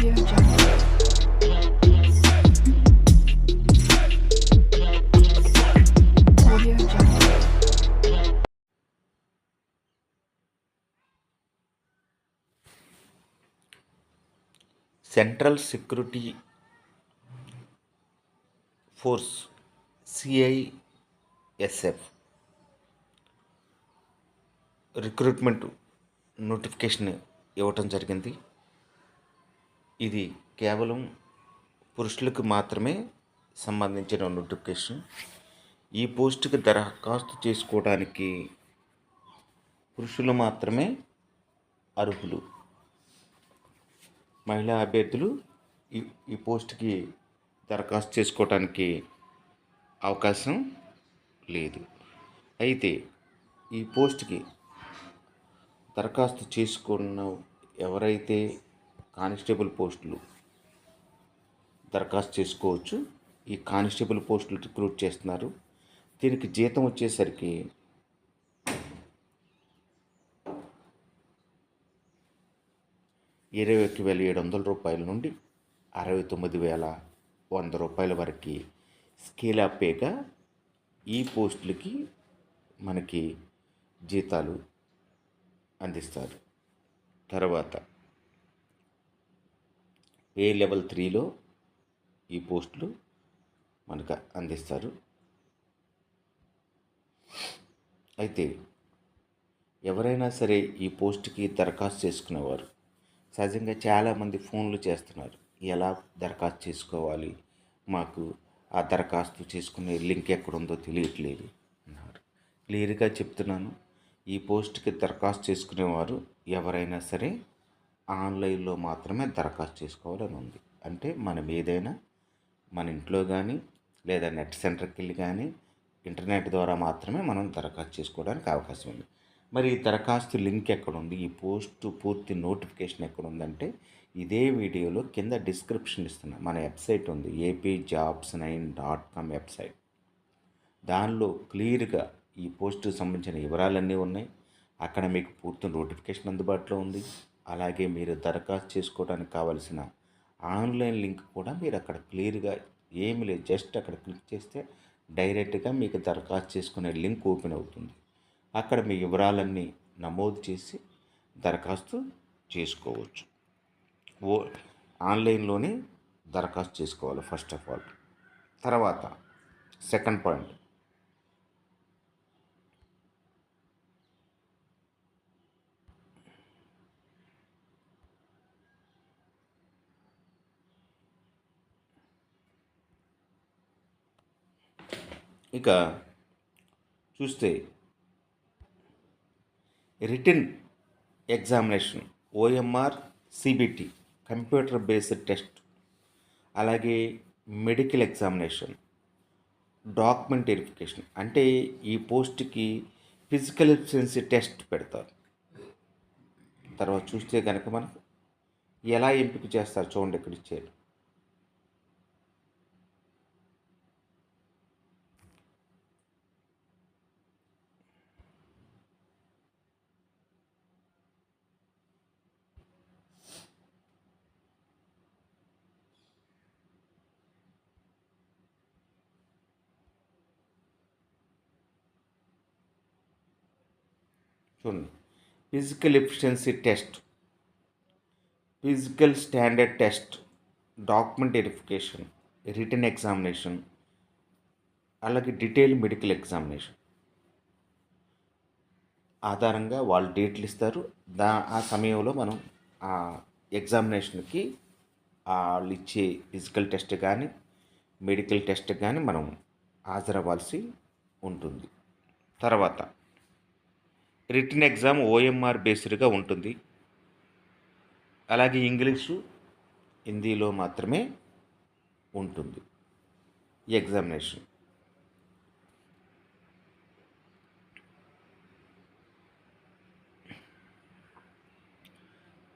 Central security force CISF recruitment notification ఇవ్వటం జరిగింది. ఇది కేవలం పురుషులకు మాత్రమే సంబంధించిన నోటిఫికేషన్. ఈ పోస్టుకి దరఖాస్తు చేసుకోవడానికి పురుషులు మాత్రమే అర్హులు. మహిళా అభ్యర్థులు ఈ ఈ పోస్ట్కి దరఖాస్తు చేసుకోవడానికి అవకాశం లేదు. అయితే ఈ పోస్ట్కి దరఖాస్తు చేసుకున్న ఎవరైతే కానిస్టేబుల్ పోస్టులు దరఖాస్తు చేసుకోవచ్చు. ఈ కానిస్టేబుల్ పోస్టులు రిక్రూట్ చేస్తున్నారు. దీనికి జీతం వచ్చేసరికి ఇరవై ఒక్క వేల ఏడు వందల రూపాయల నుండి అరవై తొమ్మిది వేల వంద రూపాయల వరకు స్కేల్ అప్ పేగా ఈ పోస్టులకి మనకి జీతాలు అందిస్తారు. తర్వాత ఏ లెవెల్ త్రీలో ఈ పోస్టులు మనకు అందిస్తారు. అయితే ఎవరైనా సరే ఈ పోస్ట్కి దరఖాస్తు చేసుకునేవారు. సహజంగా చాలామంది ఫోన్లు చేస్తున్నారు. ఎలా దరఖాస్తు చేసుకోవాలి? మాకు ఆ దరఖాస్తు చేసుకునే లింక్ ఎక్కడుందో తెలియట్లేదు అన్నారు. క్లియర్గా చెప్తున్నాను. ఈ పోస్ట్కి దరఖాస్తు చేసుకునేవారు ఎవరైనా సరే ఆన్లైన్లో మాత్రమే దరఖాస్తు చేసుకోవాలని ఉంది అంటే మనం ఏదైనా మన ఇంట్లో కానీ లేదా నెట్ సెంటర్కి వెళ్ళి కానీ ఇంటర్నెట్ ద్వారా మాత్రమే మనం దరఖాస్తు చేసుకోవడానికి అవకాశం ఉంది. మరి ఈ దరఖాస్తు లింక్ ఎక్కడుంది? ఈ పోస్ట్ పూర్తి నోటిఫికేషన్ ఎక్కడ ఉందంటే ఇదే వీడియోలో కింద డిస్క్రిప్షన్ ఇస్తున్నా. మన వెబ్సైట్ ఉంది. AP jobs nine dot com website. దానిలో క్లియర్గా ఈ పోస్టుకు సంబంధించిన వివరాలన్నీ ఉన్నాయి. అక్కడ మీకు పూర్తి నోటిఫికేషన్ అందుబాటులో ఉంది. అలాగే మీరు దరఖాస్తు చేసుకోవడానికి కావలసిన ఆన్లైన్ లింక్ కూడా మీరు అక్కడ క్లియర్గా ఏమి లేదు. జస్ట్ అక్కడ క్లిక్ చేస్తే డైరెక్ట్గా మీకు దరఖాస్తు చేసుకునే లింక్ ఓపెన్ అవుతుంది. అక్కడ మీ వివరాలన్నీ నమోదు చేసి దరఖాస్తు చేసుకోవచ్చు. ఓ ఆన్లైన్లోనే దరఖాస్తు చేసుకోవాలి ఫస్ట్ ఆఫ్ ఆల్. తర్వాత సెకండ్ పాయింట్. ఇక చూస్తే written examination OMR CBT computer based test అలాగే మెడికల్ ఎగ్జామినేషన్ డాక్యుమెంట్ వెరిఫికేషన్. అంటే ఈ పోస్ట్కి ఫిజికల్ ఎఫిషియన్సీ టెస్ట్ పెడతారు. తర్వాత చూస్తే కనుక మనకు ఎలా ఎంపిక చేస్తారు చూడండి ఇక్కడ ఇచ్చారు చూడండి. Physical efficiency test physical standard test document verification written examination అలాగే డీటెయిల్ మెడికల్ ఎగ్జామినేషన్ ఆధారంగా వాళ్ళు డేట్లు ఇస్తారు. దా ఆ సమయంలో మనం ఆ ఎగ్జామినేషన్కి వాళ్ళు ఇచ్చే ఫిజికల్ టెస్ట్ కానీ మెడికల్ టెస్ట్ కానీ మనం హాజరవ్వాల్సి ఉంటుంది. తర్వాత రిటర్న్ ఎగ్జామ్ ఓఎంఆర్ బేస్డ్గా ఉంటుంది. అలాగే ఇంగ్లీషు హిందీలో మాత్రమే ఉంటుంది. ఈ ఎగ్జామినేషన్.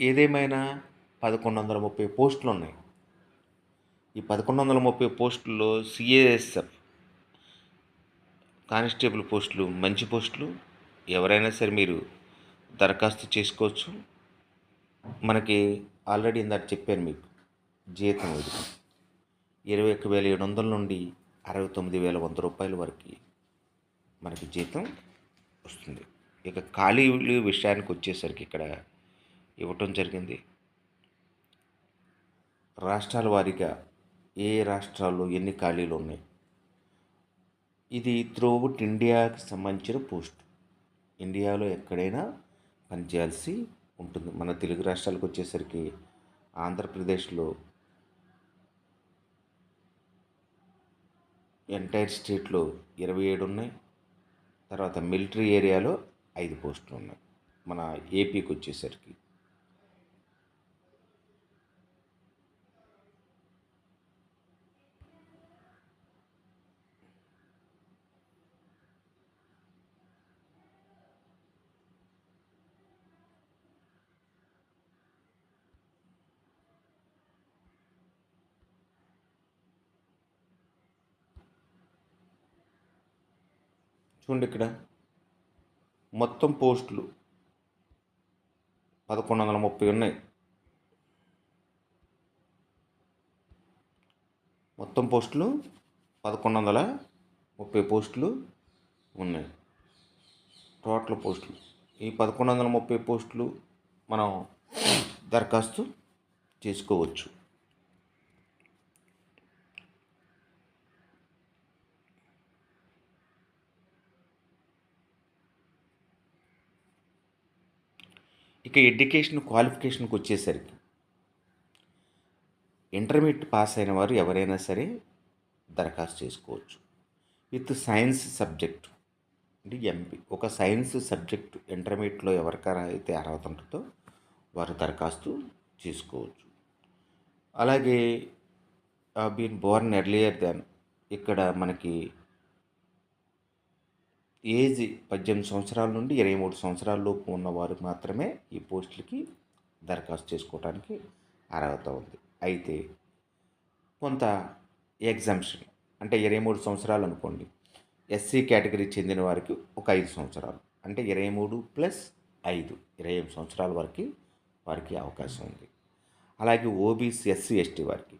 ఏదేమైనా పదకొండు వందల ముప్పై పోస్టులు ఉన్నాయి. ఈ పదకొండు వందల ముప్పై పోస్టుల్లో సిఏఎస్ఎఫ్ కానిస్టేబుల్ పోస్టులు మంచి పోస్టులు ఎవరైనా సరే మీరు దరఖాస్తు చేసుకోవచ్చు. మనకి ఆల్రెడీ ఇందాక చెప్పాను మీకు జీతం ఇది. ఇరవై ఒక్క వేల ఏడు వందల నుండి అరవై తొమ్మిది వేల వంద రూపాయల వరకు మనకి జీతం వస్తుంది. ఇక ఖాళీలు విషయానికి వచ్చేసరికి ఇక్కడ ఇవ్వటం జరిగింది. రాష్ట్రాల వారీగా ఏ రాష్ట్రాల్లో ఎన్ని ఖాళీలు ఉన్నాయి? ఇది త్రూఅవుట్ ఇండియాకి సంబంధించిన పోస్ట్. ఇండియాలో ఎక్కడైనా పనిచేయాల్సి ఉంటుంది. మన తెలుగు రాష్ట్రాలకు వచ్చేసరికి ఆంధ్రప్రదేశ్లో ఎంటైర్ స్టేట్లో ఇరవై ఏడు ఉన్నాయి. తర్వాత మిలిటరీ ఏరియాలో ఐదు పోస్టులు ఉన్నాయి. మన ఏపీకి వచ్చేసరికి చూడండి ఇక్కడ. మొత్తం పోస్టులు పదకొండు వందల ముప్పై ఉన్నాయి. మొత్తం పోస్టులు పదకొండు వందల ముప్పై పోస్టులు ఉన్నాయి. టోటల్ పోస్టులు. ఈ పదకొండు వందల ముప్పై పోస్టులు మనం దరఖాస్తు చేసుకోవచ్చు. ఇక ఎడ్యుకేషన్ క్వాలిఫికేషన్కి వచ్చేసరికి ఇంటర్మీడియట్ పాస్ అయిన వారు ఎవరైనా సరే దరఖాస్తు చేసుకోవచ్చు. విత్ సైన్స్ సబ్జెక్ట్ అంటే ఎంపీ ఒక సైన్స్ సబ్జెక్ట్ ఇంటర్మీడియట్లో ఎవరికైనా అయితే అర్హత ఉంటుందో వారు దరఖాస్తు చేసుకోవచ్చు. అలాగే బీన్ బోర్న్ ఎర్లియర్ దాన్ ఇక్కడ మనకి ఏజ్ పద్దెనిమిది సంవత్సరాల నుండి ఇరవై మూడు సంవత్సరాల లోపు ఉన్నవారు మాత్రమే ఈ పోస్టులకి దరఖాస్తు చేసుకోవడానికి అర్హత ఉంది. అయితే కొంత ఎగ్జామ్షన్ అంటే ఇరవై మూడు సంవత్సరాలు అనుకోండి. ఎస్సీ కేటగిరీ చెందిన వారికి ఒక ఐదు సంవత్సరాలు అంటే ఇరవై మూడు ప్లస్ ఐదు ఇరవై ఎనిమిది సంవత్సరాల వరకు వారికి అవకాశం ఉంది. అలాగే ఓబీసీ ఎస్సీ ఎస్టీ వారికి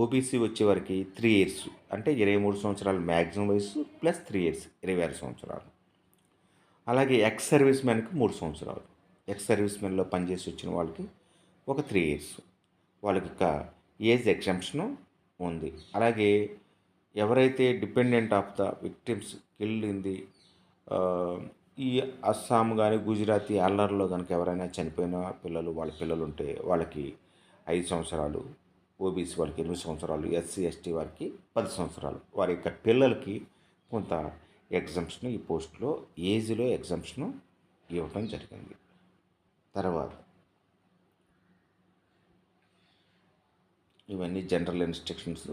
ఓబీసీ వచ్చేవారికి త్రీ ఇయర్స్ అంటే ఇరవై మూడు సంవత్సరాలు మ్యాక్సిమం వయసు ప్లస్ త్రీ ఇయర్స్ ఇరవై ఆరు సంవత్సరాలు. అలాగే ఎక్స్ సర్వీస్ మ్యాన్కి మూడు సంవత్సరాలు. ఎక్స్ సర్వీస్ మ్యాన్లో పనిచేసి వచ్చిన వాళ్ళకి ఒక త్రీ ఇయర్స్. వాళ్ళకి ఇక ఏజ్ ఎగ్జామ్షన్ ఉంది. అలాగే ఎవరైతే డిపెండెంట్ ఆఫ్ ద విక్టిమ్స్ వెళ్ళింది ఈ అస్సాం కానీ గుజరాతీ అల్లర్లో కనుక ఎవరైనా చనిపోయిన పిల్లలు వాళ్ళ పిల్లలు ఉంటే వాళ్ళకి ఐదు సంవత్సరాలు ఓబీసీ వారికి ఎనిమిది సంవత్సరాలు ఎస్సీ ఎస్టీ వారికి పది సంవత్సరాలు. వారి యొక్క పిల్లలకి కొంత ఎగ్జామ్షన్ ఈ పోస్ట్లో ఏజ్లో ఎగ్జామ్షన్ ఇవ్వటం జరిగింది. తర్వాత ఇవన్నీ general instructions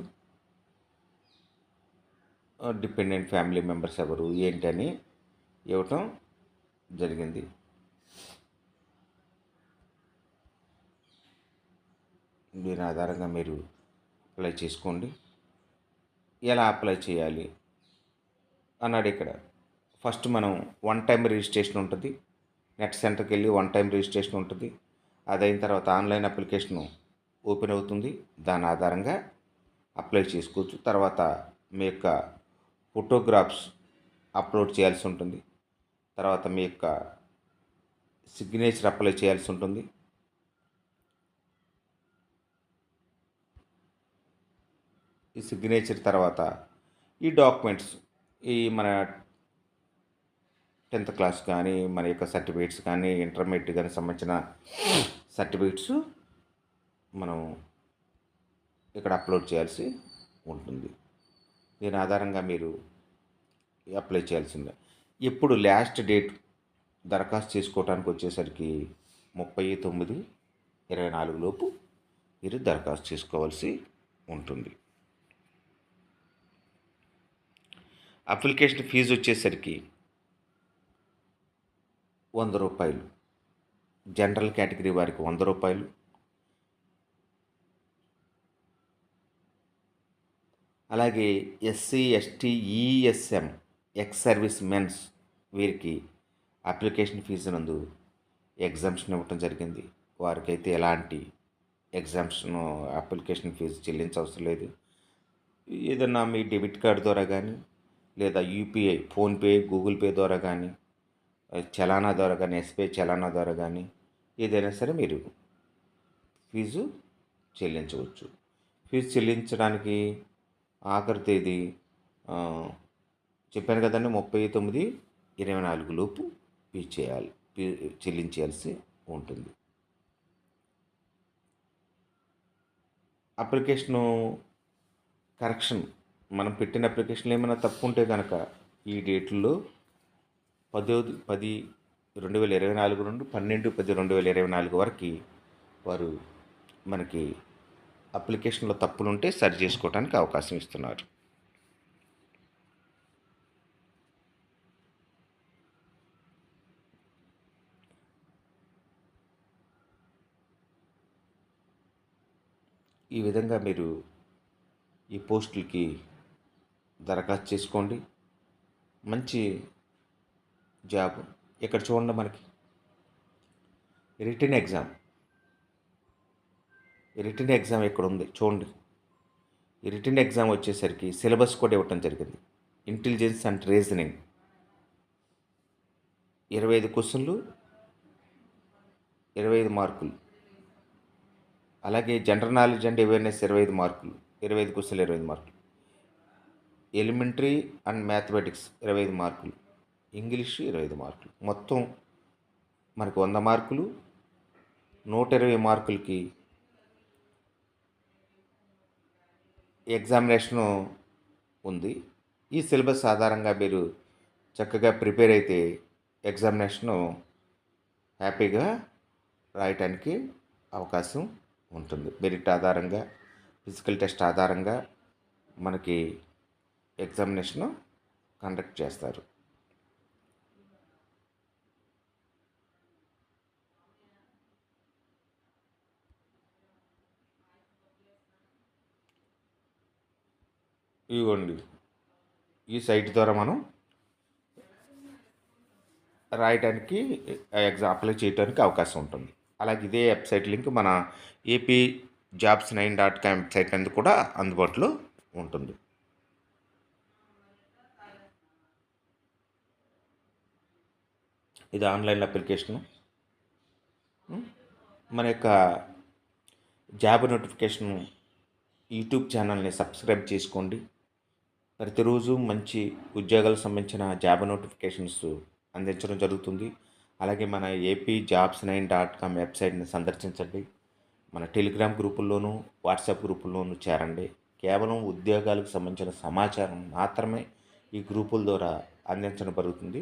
dependent family members ఎవరు ఏంటని ఇవ్వటం జరిగింది. దీని ఆధారంగా మీరు అప్లై చేసుకోండి. ఎలా అప్లై చేయాలి అన్నాడు ఇక్కడ. ఫస్ట్ మనం వన్ టైం రిజిస్ట్రేషన్ ఉంటుంది. నెట్ సెంటర్కి వెళ్ళి వన్ టైం రిజిస్ట్రేషన్ ఉంటుంది. అది అయిన తర్వాత ఆన్లైన్ అప్లికేషన్ ఓపెన్ అవుతుంది. దాని ఆధారంగా అప్లై చేసుకోవచ్చు. తర్వాత మీ యొక్క ఫోటోగ్రాఫ్స్ అప్లోడ్ చేయాల్సి ఉంటుంది. తర్వాత మీ యొక్క సిగ్నేచర్ అప్లై చేయాల్సి ఉంటుంది. ఈ సిగ్నేచర్ తర్వాత ఈ డాక్యుమెంట్స్ ఈ మన టెన్త్ క్లాస్ కానీ మన యొక్క సర్టిఫికేట్స్ కానీ ఇంటర్మీడియట్ కానీ సంబంధించిన సర్టిఫికేట్స్ మనం ఇక్కడ అప్లోడ్ చేయాల్సి ఉంటుంది. దీని ఆధారంగా మీరు అప్లై చేయాల్సిందే. ఇప్పుడు లాస్ట్ డేట్ దరఖాస్తు చేసుకోవడానికి వచ్చేసరికి ముప్పై తొమ్మిది ఇరవై నాలుగు లోపు మీరు దరఖాస్తు చేసుకోవాల్సి ఉంటుంది. అప్లికేషన్ ఫీజు వచ్చేసరికి వంద రూపాయలు. జనరల్ కేటగిరీ వారికి వంద రూపాయలు. అలాగే SC ST ESM ex service mens వీరికి అప్లికేషన్ ఫీజు నందు ఎగ్జామ్షన్ ఇవ్వటం జరిగింది. వారికైతే ఎలాంటి ఎగ్జామ్షన్ అప్లికేషన్ ఫీజు చెల్లించవసరం లేదు. ఏదన్నా మీ డెబిట్ కార్డు ద్వారా కానీ లేదా యూపీఐ ఫోన్పే గూగుల్ పే ద్వారా కానీ చలానా ద్వారా కానీ ఎస్బీఐ చలానా ద్వారా కానీ ఏదైనా సరే మీరు ఫీజు చెల్లించవచ్చు. ఫీజు చెల్లించడానికి ఆఖరి తేదీ చెప్పాను కదండి ముప్పై తొమ్మిది ఇరవై నాలుగు లోపు పే చేయాలి పే- చెల్లించాల్సి ఉంటుంది. అప్లికేషను కరెక్షన్ మనం పెట్టిన అప్లికేషన్లో ఏమైనా తప్పు ఉంటే కనుక ఈ డేట్లో పదో పది రెండు వేల ఇరవై నాలుగు నుండి పన్నెండు పది రెండు వేల ఇరవై నాలుగు వరకు వారు మనకి అప్లికేషన్లో తప్పులు ఉంటే సరి చేసుకోవడానికి అవకాశం ఇస్తున్నారు. ఈ విధంగా మీరు ఈ పోస్టులకి దరఖాస్తు చేసుకోండి. మంచి జాబ్. ఇక్కడ చూడండి మనకి. Return exam. రిటర్న్ ఎగ్జామ్ ఇక్కడ ఉంది. చూడండి. ఈ రిటర్న్ ఎగ్జామ్ వచ్చేసరికి సిలబస్ కూడా ఇవ్వటం జరిగింది. Intelligence and reasoning. ఇరవై ఐదు క్వశ్చన్లు ఇరవై ఐదు మార్కులు. అలాగే జనరల్ నాలెడ్జ్ అండ్ అవేర్నెస్ ఇరవై ఐదు మార్కులు. ఇరవై ఐదు క్వశ్చన్లు ఇరవై ఐదు మార్కులు. ఎలిమెంటరీ అండ్ మ్యాథమెటిక్స్ ఇరవై ఐదు మార్కులు ఇంగ్లీష్ ఇరవై ఐదు మార్కులు. మొత్తం మనకు వంద మార్కులు నూట ఇరవై మార్కులకి ఎగ్జామినేషను ఉంది. ఈ సిలబస్ ఆధారంగా మీరు చక్కగా ప్రిపేర్ అయితే ఎగ్జామినేషను హ్యాపీగా రాయటానికి అవకాశం ఉంటుంది. మెరిట్ ఆధారంగా ఫిజికల్ టెస్ట్ ఆధారంగా మనకి ఎగ్జామినేషను కండక్ట్ చేస్తారు. ఇవ్వండి ఈ సైట్ ద్వారా మనం రాయడానికి ఎగ్జామ్ అప్లై చేయడానికి అవకాశం ఉంటుంది. అలాగే ఇదే వెబ్సైట్ లింక్ మన AP jobs nine dot com website అనేది కూడా అందుబాటులో ఉంటుంది. ఇది ఆన్లైన్ అప్లికేషను. మన యొక్క జాబ్ నోటిఫికేషన్ యూట్యూబ్ ఛానల్ని సబ్స్క్రైబ్ చేసుకోండి. ప్రతిరోజు మంచి ఉద్యోగాలకు సంబంధించిన జాబ్ నోటిఫికేషన్స్ అందించడం జరుగుతుంది. అలాగే మన AP jobs nine dot com వెబ్సైట్ని సందర్శించండి. మన టెలిగ్రామ్ గ్రూపుల్లోనూ వాట్సాప్ గ్రూపుల్లోనూ చేరండి. కేవలం ఉద్యోగాలకు సంబంధించిన సమాచారం మాత్రమే ఈ గ్రూపుల ద్వారా అందించడం జరుగుతుంది.